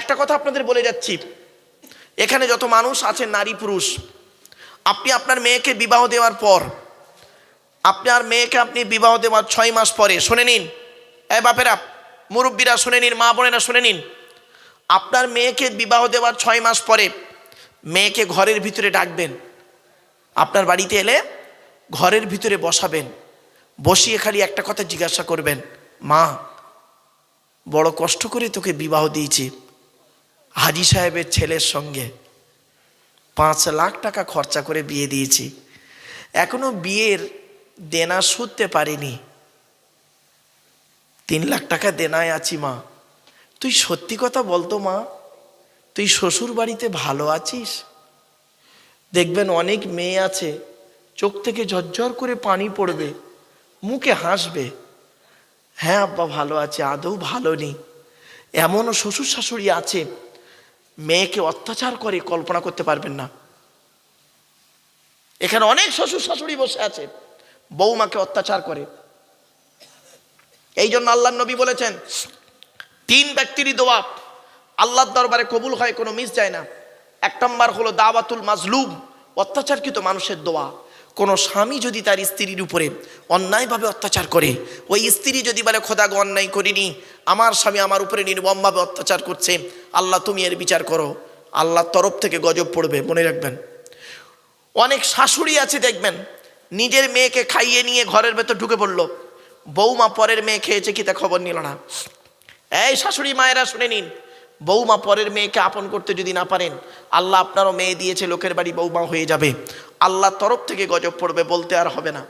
একটা কথা আপনাদের বলে যাচ্ছি। এখানে যত মানুষ আছেন নারী, পুরুষ, আপনি আপনার মেয়েকে বিবাহ দেওয়ার পর, আপনার মেয়েকে আপনি বিবাহ দেওয়ার ছয় মাস পরে, শুনে নিন। এ বাপেরা, মুরব্বীরা, শুনে নিন, মা বোনেরা, শুনে নিন। আপনার মেয়েকে বিবাহ দেওয়ার ছয় মাস পরে, মেয়েকে ঘরের ভিতরে ডাকবেন। আপনার বাড়িতে এলে ঘরের ভিতরে বসাবেন। বসিয়ে খালি একটা কথা জিজ্ঞাসা করবেন, মা, বড় কষ্ট করে তোকে বিবাহ দিয়েছি। হাজি সাহেবের ছেলের সঙ্গে পাঁচ লাখ টাকা খরচা করে বিয়ে দিয়েছি। এখনও বিয়ের দেনা শুধতে পারিনি। তিন লাখ টাকা দেনায় আছি মা। তুই সত্যি কথা বলতো মা, তুই শ্বশুর বাড়িতে ভালো আছিস? দেখবেন অনেক মেয়ে আছে, চোখ থেকে ঝরঝর করে পানি পড়বে, মুখে হাসবে। হ্যাঁ আব্বা ভালো আছে, আদৌ ভালো নেই। এমনও শ্বশুর শাশুড়ি আছে মেয়েকে অত্যাচার করে কল্পনা করতে পারবেন না। এখানে অনেক শ্বশুর শাশুড়ি বসে আছে বৌমাকে অত্যাচার করে। এই জন্য আল্লাহ নবী বলেছেন, তিন ব্যক্তিরই দোয়া। আল্লাহর দরবারে কবুল হয়, কোনো মিস যায় না। এক নম্বর হলো দাওয়াতুল মাজলুম, অত্যাচারকৃত মানুষের দোয়া। কোনো স্বামী যদি তার স্ত্রীর উপরে অন্যায়ভাবে অত্যাচার করে, ওই স্ত্রী যদি বলে খোদাগো অন্যায় করিনি, আমার স্বামী আমার উপরে নির্মমভাবে অত্যাচার করছে, আল্লাহ তুমি এর বিচার করো। আল্লাহর তরফ থেকে গজব পড়বে, মনে রাখবেন। অনেক শাশুড়ি আছে, দেখবেন, নিজের মেয়েকে খাইয়ে নিয়ে ঘরের ভেতর ঢুকে পড়ল। বৌমা পরের মেয়ে খেয়েছে কি তা খবর নিল না। এই শাশুড়ি, মায়েরা শুনে নিন বৌমা পরের মেয়েকে আপন করতে যদি না পারেন, আল্লাহ আপনারও মেয়ে দিয়েছে, লোকের বাড়ি বৌমা হয়ে যাবে। আল্লাহ তরফ থেকে গজব পড়বে বলতে আর হবে না।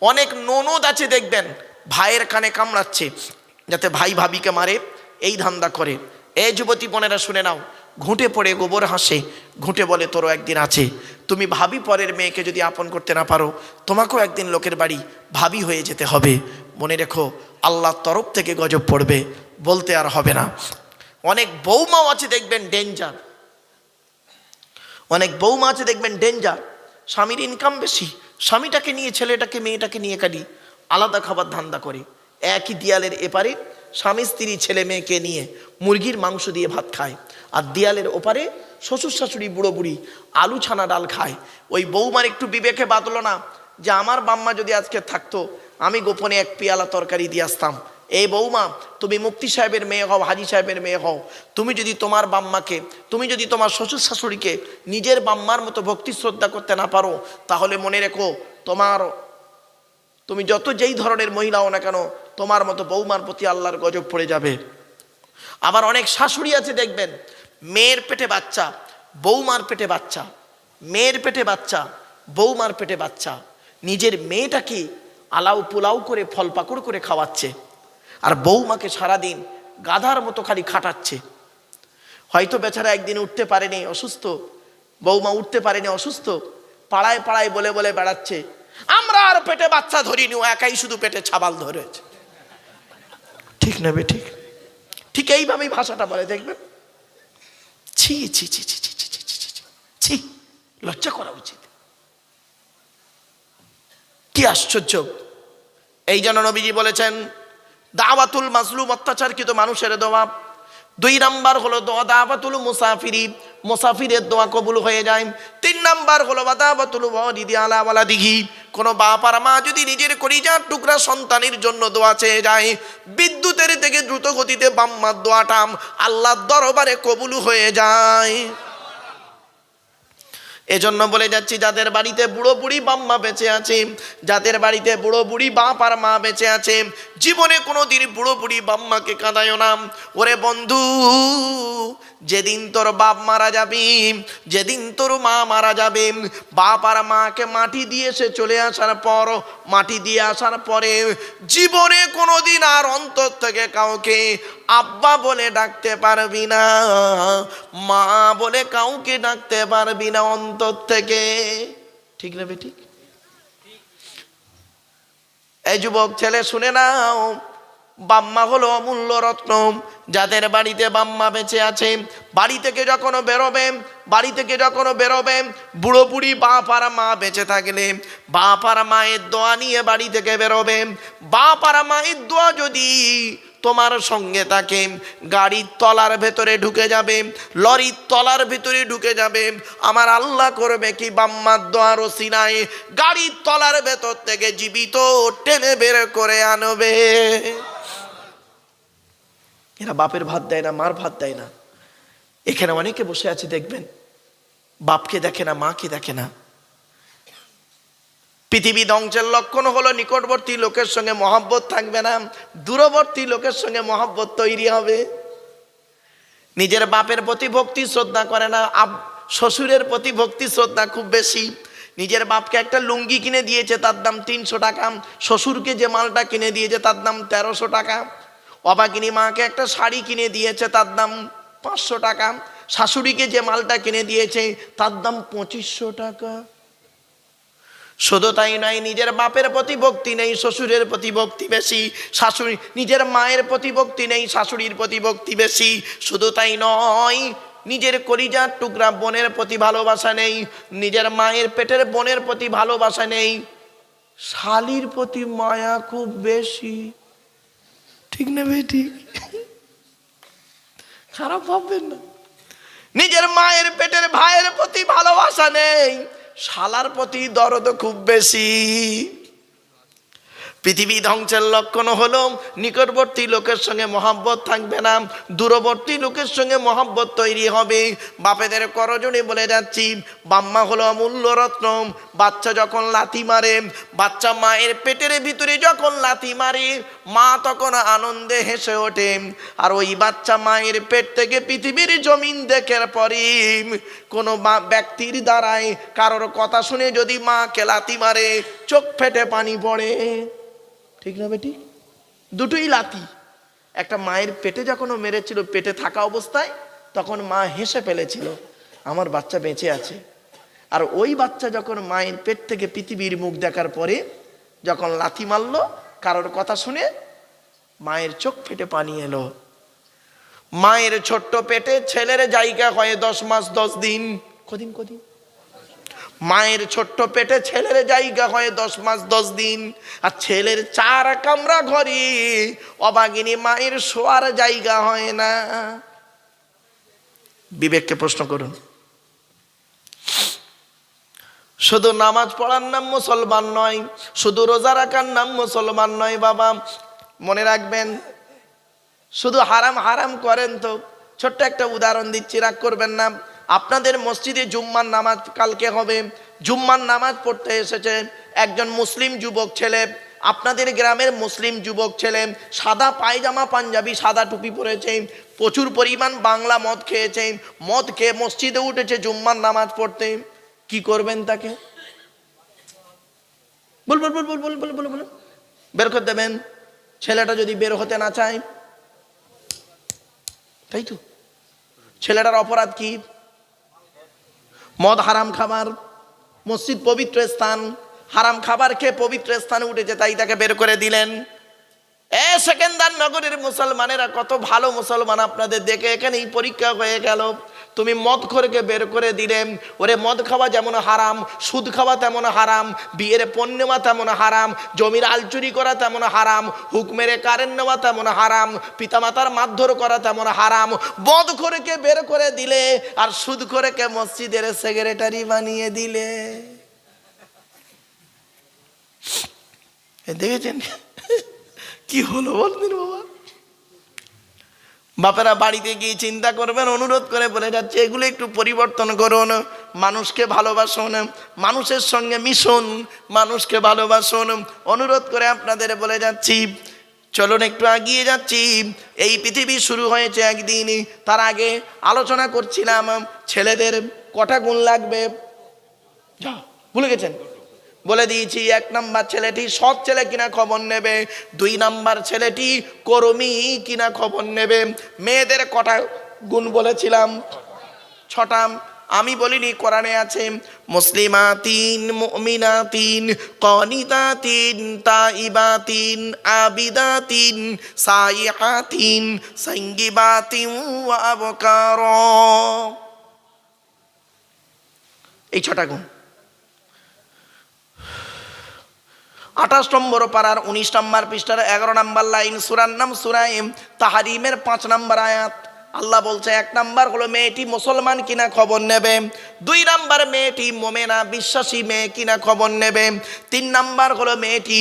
অনেক ননদ আছে দেখবেন, ভাইয়ের কানে কামড়াচ্ছে, যাতে ভাই ভাবিকে মারে, এই ধান্দা করে। এ যুবতী বোনেরা শুনে নাও, ঘুঁটে পড়ে গোবর হাসে, ঘুঁটে বলে, তোরও একদিন আছে। তুমি ভাবি পরের মেয়েকে যদি আপন করতে না পারো, তোমাকেও একদিন লোকের বাড়ি ভাবি হয়ে যেতে হবে। মনে রেখো আল্লাহর তরফ থেকে গজব পড়বে বলতে আর হবে না। অনেক বৌমাও আছে দেখবেন, ডেঞ্জার। অনেক বৌমা আছে দেখবেন, ডেঞ্জার। স্বামীর ইনকাম বেশি, স্বামীটাকে নিয়ে, ছেলেটাকে, মেয়েটাকে নিয়ে কালি আলাদা খাবার ধান্দা করে। একই দিয়ালের এপারে স্বামী, স্ত্রী, ছেলে, মেয়েকে নিয়ে মুরগির মাংস দিয়ে ভাত খায়। আর দিয়ালের ওপারে শ্বশুর, শাশুড়ি, বুড়ো, বুড়ি আলু ছানা ডাল খায়। ওই বৌমার একটু বিবেকে বাঁধলো না যে, আমার বাম্মা যদি আজকে থাকতো, আমি গোপনে এক পেয়ালা তরকারি দিয়ে আসতাম। এই বৌমা, তুমি মুক্তি সাহেবের মেয়ে হও, হাজি সাহেবের মেয়ে হও। তুমি যদি তোমার বাম্মাকে, তুমি যদি তোমার শ্বশুর শাশুড়িকে নিজের বাম্মার মতো ভক্তি শ্রদ্ধা করতে না পারো, তাহলে মনে রেখো, তোমার, তুমি যত যেই ধরনের মহিলা হও না কেন, তোমার মতো বৌমার প্রতি আল্লাহর গজব পড়ে যাবে। আবার অনেক শাশুড়ি আছে, দেখবেন, মেয়ের পেটে বাচ্চা, বৌমার পেটে বাচ্চা, মেয়ের পেটে বাচ্চা, বৌমার পেটে বাচ্চা। নিজের মেয়েটাকে আলাউ পোলাও করে ফল পাকড় করে খাওয়াচ্ছে। আর বৌমাকে সারাদিন গাধার মতো খালি খাটাচ্ছে হয়তো বেচারা একদিন উঠতে পারেনি অসুস্থ বৌমা উঠতে পারেনি অসুস্থ পাড়ায় পাড়ায় বলে বলে বেড়াচ্ছে আমরা আর পেটে বাচ্চা ধরিনি ও একাই শুধু পেটে ছাবাল ধরেছে ঠিক নেবে ঠিক ঠিক এইভাবেই ভাষাটা বলে দেখবেন ছি ছি ছি ছি ছি ছি ছি ছি ছি ছি লজ্জা করা উচিত কি আশ্চর্য এই জন্য নবীজি বলেছেন দাওয়াতুল মাজলুম অত্যাচারকৃত মানুষের দোয়া। দুই নাম্বার হলো দোয়া দাওয়াতুল মুসাফিরি। মুসাফিরের দোয়া কবুল হয়ে যায়। তিন নাম্বার হলো দাওয়াতুল ওয়ালিদি আলা ওয়ালা দিঘি কোনো বাপ আর মা যদি নিজের কলিজার টুকরা সন্তানের জন্য দোয়া চেয়ে যায়, বিদ্যুতের থেকে দ্রুত গতিতে বাম্মার দোয়াটাম আল্লাহর দরবারে কবুল হয়ে যায়। এজন্য বলে যাচ্ছি, যাদের বাড়িতে বুড়ো বুড়ি বাম্মা বেঁচে আছে, যাদের বাড়িতে বুড়ো বুড়ি বাপ আর মা বেঁচে আছে, জীবনে কোনো দিন বুড়ো বুড়ি বাম্মাকে কাঁদায় না। ওরে বন্ধু, যেদিন তোর বাপ মারা যাবে, যেদিন তোর মা মারা যাবে, বাপ আর মাকে মাটি দিয়ে সে চলে আসার পর, মাটি দিয়ে আসার পরে জীবনে কোনো দিন আর অন্তর থেকে কাউকে আব্বা বলে ডাকতে পারবি না, মা বলে কাউকে ডাকতে পারবি না, অন্তর থেকে, ঠিক না বেটি? এই যুবক ছেলে, শুনে নাও, বাম্মা হলো অমূল্য রত্ন। যাদের বাড়িতে বাম্মা বেঁচে আছে, বাড়ি থেকে যখন বেরোবে, বাড়ি থেকে যখন বেরোবে, বুড়ো বুড়ি বাপ আর মা বেঁচে থাকলে, বাপ আর মায়ের দোয়া নিয়ে বাড়ি থেকে বেরোবে। বাপ আর মায়ের দোয়া যদি তোমার সঙ্গে তাকে গাড়ির তলার ভেতরে ঢুকে যাবে, লরির তলার ভেতরে ঢুকে যাবে। আমার আল্লাহ করবে কি বাম্মার দোয়ার সিনায়। গাড়ির তলার ভেতর থেকে জীবিত টেনে বের করে আনবে। এরা বাপের ভাত দেয় না, মার ভাত দেয় না। এখানে অনেকে বসে আছে, দেখবেন, বাপকে দেখে না, মাকে দেখে না। পৃথিবী ধ্বংসের লক্ষণ হলো নিকটবর্তী লোকের সঙ্গে মহাব্বত থাকবে না, দূরবর্তী লোকের সঙ্গে মহাব্বত তৈরি হবে। নিজের বাপের প্রতি ভক্তি শ্রদ্ধা করে না শ্বশুরের প্রতি ভক্তি শ্রদ্ধা খুব বেশি। নিজের বাপকে একটা লুঙ্গি কিনে দিয়েছে, তার দাম তিনশো টাকা। শ্বশুরকে যে মালটা কিনে দিয়েছে, তার দাম তেরোশো টাকা। অবাকিনী মাকে একটা শাড়ি কিনে দিয়েছে, তার দাম পাঁচশো টাকা। শাশুড়িকে যে মালটা কিনে দিয়েছে, তার দাম পঁচিশশো টাকা। শুধু তাই নয়, নিজের বাপের প্রতি ভক্তি নেই, শ্বশুরের প্রতি ভক্তি বেশি, শাশুড়ি, নিজের মায়ের প্রতি ভক্তি নেই, শাশুড়ির প্রতি ভক্তি বেশি। শুধু তাই নয়, নিজের করিজার টুকরা বোনের প্রতি ভালোবাসা নেই, নিজের মায়ের পেটের বোনের প্রতি ভালোবাসা নেই। শালির প্রতি মায়া খুব বেশি। ঠিক না ভাই, ঠিক? খারাপ ভাববেন না। নিজের মায়ের পেটের ভাইয়ের প্রতি ভালোবাসা নেই। শালার প্রতি দরদ খুব বেশি। পৃথিবী ধ্বংসের লক্ষণ হলো নিকটবর্তী লোকের সঙ্গে মহাব্বত থাকবে না, দূরবর্তী লোকের সঙ্গে মহাব্বত তৈরি হবে। বাপেদের করজনে বলে যাচ্ছি, বাম্মা হলো অমূল্য রত্ন, বাচ্চা যখন লাথি মারে, বাচ্চা মায়ের পেটের ভিতরে যখন লাথি মারে, মা তখন আনন্দে হেসে ওঠে। আর ওই বাচ্চা মায়ের পেট থেকে পৃথিবীর জমিন দেখার পরে কোনো ব্যক্তির দ্বারায় কারোর কথা শুনে যদি মাকে লাথি মারে, চোখ ফেটে পানি পড়ে। ঠিক না বেটি? দুটোই লাতি একটা মায়ের পেটে যখন ও মেরেছিল, পেটে থাকা অবস্থায়, তখন মা হেসে ফেলেছিল, আমার বাচ্চা বেঁচে আছে। আর ওই বাচ্চা যখন মায়ের পেট থেকে পৃথিবীর মুখ দেখার পরে যখন লাথি মারলো, কারোর কথা শুনে মায়ের চোখ ফেটে পানি এলো। মায়ের ছোট্ট পেটে ছেলের জায়গা হয় দশ মাস দশ দিন। কদিন কদিন? মায়ের ছোট্ট পেটে ছেলের জায়গা হয় দশ মাস, দশ দিন। আর ছেলের চার কামরা ঘরে অবাগিনী মায়ের শোয়ার জায়গা হয় না। বিবেককে প্রশ্ন করুন, শুধু নামাজ পড়ার নাম মুসলমান নয়, শুধু রোজা রাখার নাম মুসলমান নয় বাবা। মনে রাখবেন, শুধু হারাম হারাম করেন তো। ছোট্ট একটা উদাহরণ দিচ্ছি, রাগ করবেন না। আপনাদের মসজিদে জুম্মার নামাজ কালকে হবে। জুম্মার নামাজ পড়তে এসেছে একজন মুসলিম যুবক ছেলে, আপনাদের গ্রামের মুসলিম যুবক ছেলে, সাদা পায়জামা, পাঞ্জাবি, সাদা টুপি পরেছে, প্রচুর পরিমাণ বাংলা মদ খেয়েছে, মদ খেয়ে মসজিদে উঠেছে জুম্মার নামাজ পড়তে। কি করবেন তাকে? বল বল বল বল বল বল বল বল। বের করে দেবেন। ছেলেটা যদি বের হতে না চায়, তাই তো? ছেলেটার অপরাধ কি? মদ হারাম খাবার, মসজিদ পবিত্র স্থান, হারাম খাবার খেয়ে পবিত্র স্থানে উঠেছে তাই তাকে বের করে দিলেন। এ সেকেন্দার নগরের মুসলমানেরা কত ভালো মুসলমান আপনাদের দেখে এখানেই পরীক্ষা হয়ে গেল। তুমি মদ খোরকে বের করে দিলে, ওরে মদ খাওয়া যেমন হারাম, সুদ খাওয়া তেমন হারাম, বিয়ের পণ নেওয়া তেমন হারাম, জমির আলচুরি করা তেমন হারাম, হুক মেরে কারেন্ট নেওয়া তেমন হারাম, পিতামাতার মারধর করা তেমন হারাম বদ খোরকে বের করে দিলে আর সুদ খোরকে মসজিদের সেক্রেটারি বানিয়ে দিলে। দেখেছেন? কি হলো বলতেন বাবা। বাপেরা বাড়িতে গিয়ে চিন্তা করবেন, অনুরোধ করে বলে যাচ্ছে, এগুলো একটু পরিবর্তন করুন, মানুষকে ভালোবাসুন, মানুষের সঙ্গে মিশুন, মানুষকে ভালোবাসুন। অনুরোধ করে আপনাদের বলে যাচ্ছি, চলুন একটু এগিয়ে যাচ্ছি। এই পৃথিবী শুরু হয়েছে একদিন, তার আগে আলোচনা করছিলাম, ছেলেদের কটা গুণ লাগবে? যা ভুলে গেছেন? বলে দিয়েছি, এক নাম্বার ছেলেটি সৎ ছেলে কিনা খবর নেবে, দুই নাম্বার ছেলেটি কর্মী কিনা খবর নেবে। মেয়েদের কটা গুণ বলেছিলাম? ছটা, আমি বলিনি, কোরআনে আছে মুসলিমা তিন মুমিনা তিন কনিতা তিন তাইবা তিন আবিদা তিন সাইহা তিন সঙ্গিবা তিন এই ছটা গুণ। আঠাশ নম্বর পাড়ার উনিশ নম্বর পৃষ্ঠার এগারো নম্বর লাইন, সুরার নাম সুরাইম, তাহারিমের পাঁচ নম্বর আয়াত। আল্লাহ বলছে, এক নাম্বার হলো মেয়েটি মুসলমান কিনা খবর নেবে, দুই নাম্বার মেয়েটি মোমেনা বিশ্বাসী মেয়ে কিনা খবর নেবে, তিন নাম্বার হলো মেয়েটি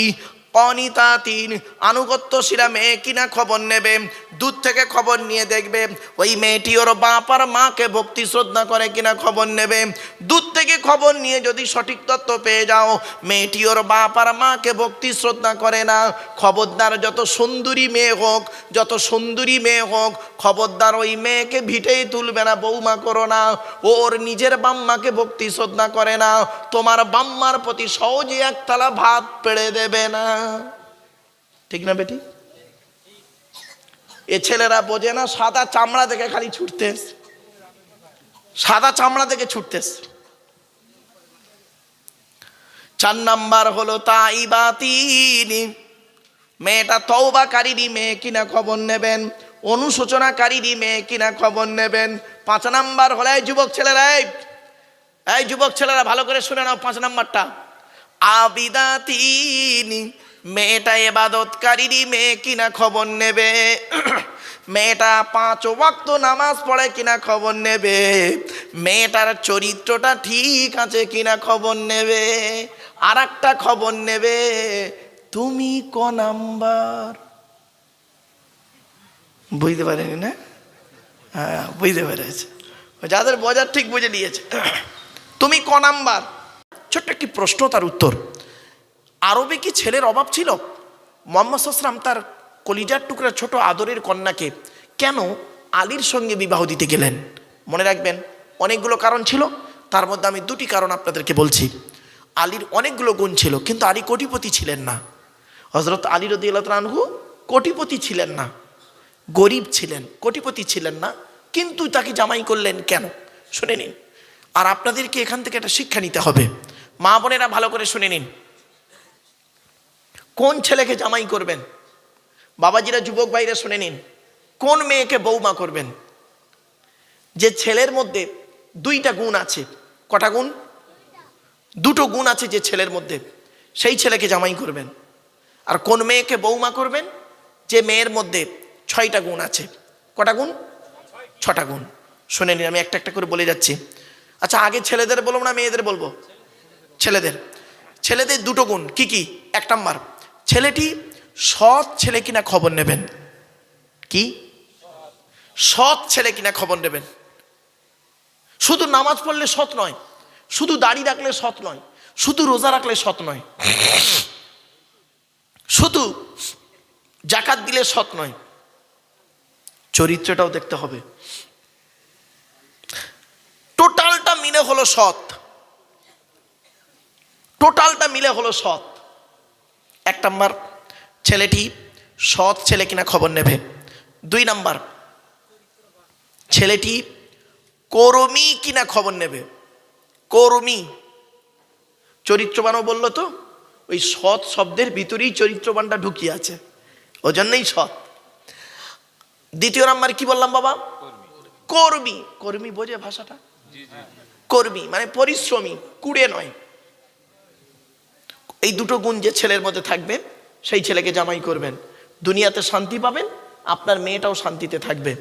অনিতা তিন আনুগত্য আনুগত্যশীলা মেয়ে কিনা খবর নেবে? দূর থেকে খবর নিয়ে দেখবে। ওই মেয়েটি ওর বাপ আর মাকে ভক্তি শ্রদ্ধা করে কিনা খবর নেবে? দূর থেকে খবর নিয়ে যদি সঠিক তত্ত্ব পেয়ে যাও, মেয়েটি ওর বাপ আর মাকে ভক্তি শ্রদ্ধা করে না। খবরদার যত সুন্দরী মেয়ে হোক, যত সুন্দরী মেয়ে হোক, খবরদার ওই মেয়েকে ভিটেই তুলবে না, বৌমা করো না। ওর নিজের বাম্মাকে ভক্তি শ্রদ্ধা করে না। তোমার বাম্মার প্রতি সহজে একতলা ভাত পেড়ে দেবে না। ঠিক না বেটি? এ ছেলেরা বোঝে না, সাদা চামড়া দেখে খালি ছুটতেস। সাদা চামড়া দেখে ছুটতেস। চার নাম্বার হলো, তাই বা তিনি মেয়েটা তৌবাকারীরই মেয়ে কিনা খবর নেবেন, অনুশোচনাকারীরই মেয়ে কিনা খবর নেবেন। পাঁচ নাম্বার হলো, এই যুবক ছেলেরা এই যুবক ছেলেরা ভালো করে শুনে নাও পাঁচ নাম্বারটা। আবিদা তিনি মেয়েটা এবাদতকারীরই মেয়ে কিনা খবর নেবে? মেয়েটা পাঁচ ওয়াক্ত নামাজ পড়ে কিনা খবর নেবে? মেয়েটার চরিত্রটা ঠিক আছে কিনা খবর নেবে? আর একটা খবর নেবে, তুমি ক নাম্বার? বুঝতে পারেনি না? হ্যাঁ বুঝতে পেরেছে। যাদের বজার ঠিক বুঝে নিয়েছে। তুমি ক নাম্বার? ছোট্ট একটি প্রশ্ন তার উত্তর। আরবে কি ছেলের অভাব ছিল? মোহাম্মদ সাসলাম তার কলিজার টুকরা ছোট আদরের কন্যাকে কেন আলীর সঙ্গে বিবাহ দিতে গেলেন? মনে রাখবেন, অনেকগুলো কারণ ছিল। তার মধ্যে আমি দুটি কারণ আপনাদেরকে বলছি। আলীর অনেকগুলো গুণ ছিল, কিন্তু আলী কোটিপতি ছিলেন না। হজরত আলী রদি আনহু কোটিপতি ছিলেন না। গরিব ছিলেন, কোটিপতি ছিলেন না। কিন্তু তাকে জামাই করলেন কেন? শুনে নিন। আর আপনাদেরকে এখান থেকে একটা শিক্ষা নিতে হবে। মা বোনেরা ভালো করে শুনে নিন। কোন ছেলেকে জামাই করবেন? বাবাজিরা, যুবক ভাইরা শুনে নিন। কোন মেয়েকে বৌমা করবেন? যে ছেলের মধ্যে দুইটা গুণ আছে। কটা গুণ? দুটো গুণ আছে যে ছেলের মধ্যে। সেই ছেলেকে জামাই করবেন। আর কোন মেয়েকে বৌমা করবেন? যে মেয়ের মধ্যে ছয়টা গুণ আছে। কটা গুণ? ছটা গুণ। শুনে নিন, আমি একটা একটা করে বলে যাচ্ছি। আচ্ছা আগে ছেলেদের বলব না মেয়েদের বলব? ছেলেদের। ছেলেদের দুটো গুণ। কি কি? এক নাম্বার ছেলেটি সৎ ছেলে কিনা খবর নেবেন? কি? সৎ ছেলে কিনা খবর নেবেন? শুধু নামাজ পড়লে সৎ নয়, শুধু দাড়ি রাখলে সৎ নয়, শুধু রোজা রাখলে সৎ নয়, শুধু জাকাত দিলে সৎ নয়। চরিত্রটাও দেখতে হবে। টোটালটা মিলে হলো সৎ। টোটালটা মিলে হলো সৎ। এক নাম্বার ছেলেটি সৎ ছেলে কিনা খবর নেবে। দুই নাম্বার ছেলেটি কর্মী কিনা খবর নেবে। কর্মী চরিত্রবানও বলল তো ওই সৎ শব্দের ভিতরেই চরিত্রবানটা ঢুকিয়ে আছে। ওই জন্যই সৎ। দ্বিতীয় নাম্বার কি বললাম বাবা? কর্মী। কর্মী বোঝে ভাষাটা? কর্মী মানে পরিশ্রমী কুড়ে নয়। এই দুটো গুণ যে ছেলের মধ্যে থাকবে সেই ছেলেকে জামাই করবেন। দুনিয়াতে শান্তি পাবেন, আপনার মেয়েটাও শান্তিতে থাকবে।